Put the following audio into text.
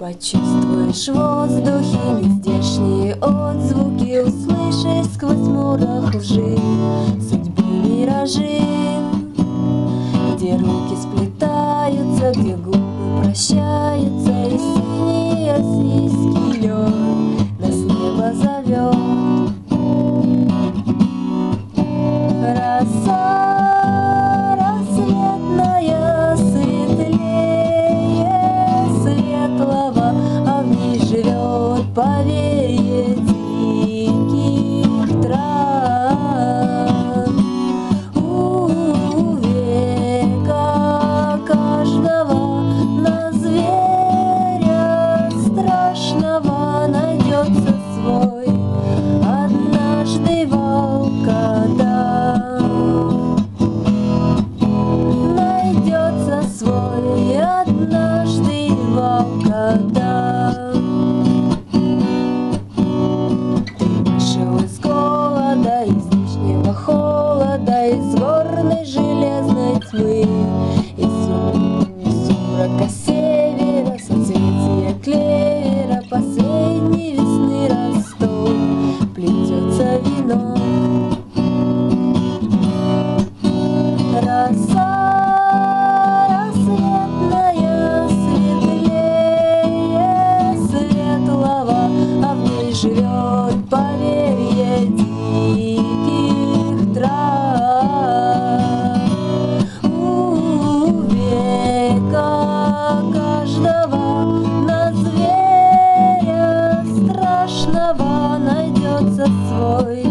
Почувствуешь в воздухе нездешние отзвуки, Услышишь сквозь морох лжи судьбы миражи, Где руки сплетаются, где губы прощаются, И синий осийский лед нас небо зовет. Роса поверье диких трав. У на зверя страшного найдется свой живет поверье диких трав. У века каждого на зверя страшного найдется свой